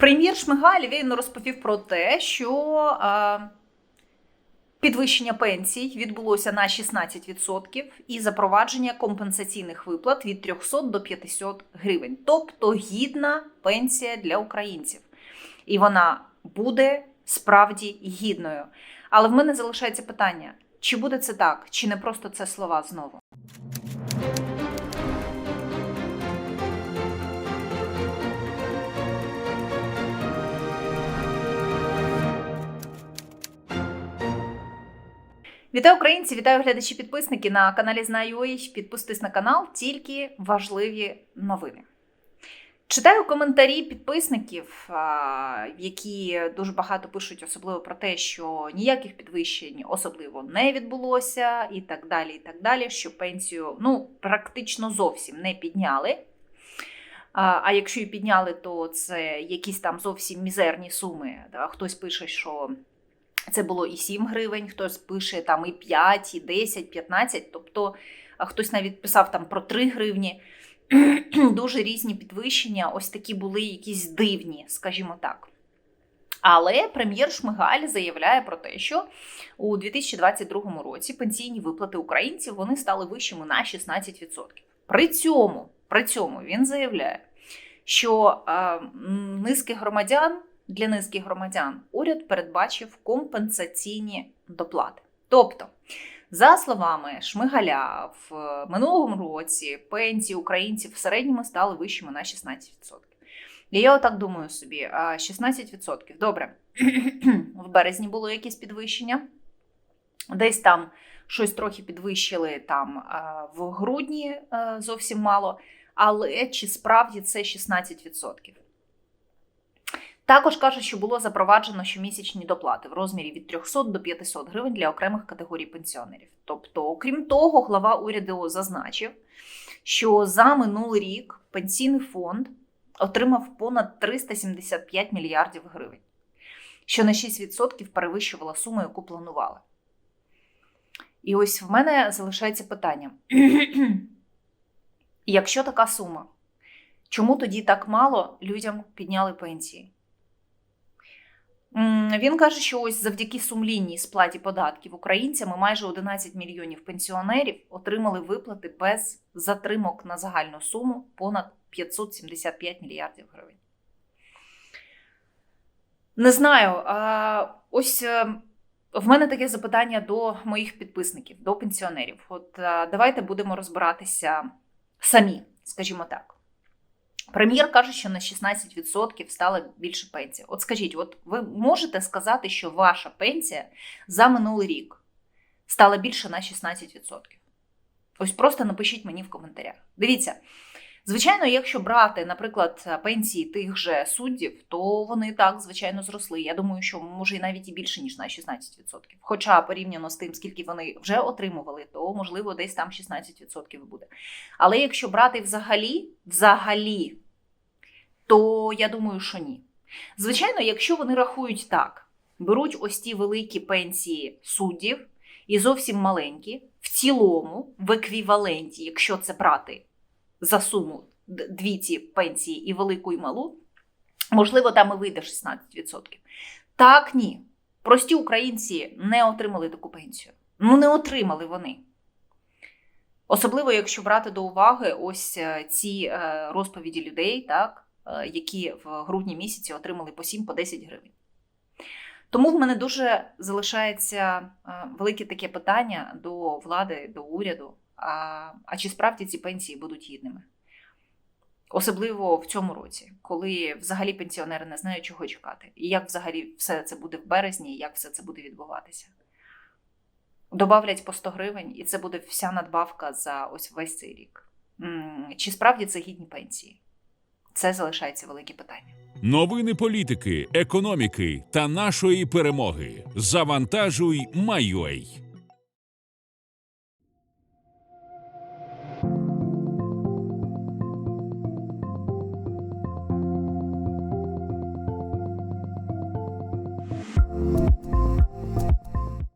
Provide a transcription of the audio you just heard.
Прем'єр Шмигаль він розповів про те, що підвищення пенсій відбулося на 16% і запровадження компенсаційних виплат від 300 до 500 гривень, тобто гідна пенсія для українців. І вона буде справді гідною. Але в мене залишається питання: чи буде це так, чи не просто це слова знову? Вітаю українці, вітаю глядачі підписники на каналі Знаю.ua. Підписуйтесь на канал, тільки важливі новини. Читаю коментарі підписників, які дуже багато пишуть, особливо про те, що ніяких підвищень особливо не відбулося, і так далі. і так далі, Що пенсію ну, практично зовсім не підняли. А якщо і підняли, то це якісь там зовсім мізерні суми. Хтось пише, що це було і 7 гривень, хтось пише там і 5, і 10, 15. Тобто хтось навіть писав там про 3 гривні. Дуже різні підвищення, ось такі були якісь дивні, скажімо так. Але прем'єр Шмигаль заявляє про те, що у 2022 році пенсійні виплати українців вони стали вищими на 16%. При цьому, при цьому він заявляє, що е, низки громадян для низки громадян уряд передбачив компенсаційні доплати. Тобто, за словами Шмигаля, в минулому році пенсії українців в середньому стали вищими на 16%. І я отак думаю собі: 16%. Добре, в березні було якесь підвищення, десь там щось трохи підвищили там в грудні зовсім мало. Але чи справді це 16%? Також кажуть, що було запроваджено щомісячні доплати в розмірі від 300 до 500 гривень для окремих категорій пенсіонерів. Тобто, окрім того, глава уряду зазначив, що за минулий рік пенсійний фонд отримав понад 375 мільярдів гривень, що на 6% перевищувала суму, яку планували. І ось в мене залишається питання: якщо така сума, чому тоді так мало людям підняли пенсії? Він каже, що ось завдяки сумлінній сплаті податків українцями майже 11 мільйонів пенсіонерів отримали виплати без затримок на загальну суму понад 575 мільярдів гривень. Не знаю. Ось е, в мене таке запитання до моїх підписників, до пенсіонерів. От е, давайте будемо розбиратися самі, скажімо так. Прем'єр каже, що на 16% стало більше пенсія. От скажіть, от ви можете сказати, що ваша пенсія за минулий рік стала більше на 16%? Ось просто напишіть мені в коментарях. Дивіться, звичайно, якщо брати, наприклад, пенсії тих же суддів, то вони так, звичайно, зросли. Я думаю, що може і навіть і більше, ніж на 16%. Хоча порівняно з тим, скільки вони вже отримували, то можливо десь там 16% буде. Але якщо брати взагалі, взагалі, то я думаю, що ні. Звичайно, якщо вони рахують так, беруть ось ті великі пенсії суддів і зовсім маленькі, в цілому, в еквіваленті, якщо це брати за суму дві ці пенсії і велику і малу, можливо, там і вийде 16%. Так, ні. Прості українці не отримали таку пенсію. Ну, не отримали вони. Особливо, якщо брати до уваги ось е, ці е, розповіді людей, так, Е, які в грудні місяці отримали по 7 по 10 гривень. Тому в мене дуже залишається велике таке питання до влади, до уряду. А, а чи справді ці пенсії будуть гідними? Особливо в цьому році, коли взагалі пенсіонери не знають, чого чекати, і як взагалі все це буде в березні, і як все це буде відбуватися. Добавлять по 100 гривень, і це буде вся надбавка за ось весь цей рік. Чи справді це гідні пенсії? Це залишається велике питання. Новини політики, економіки та нашої перемоги. Завантажуй, Майой.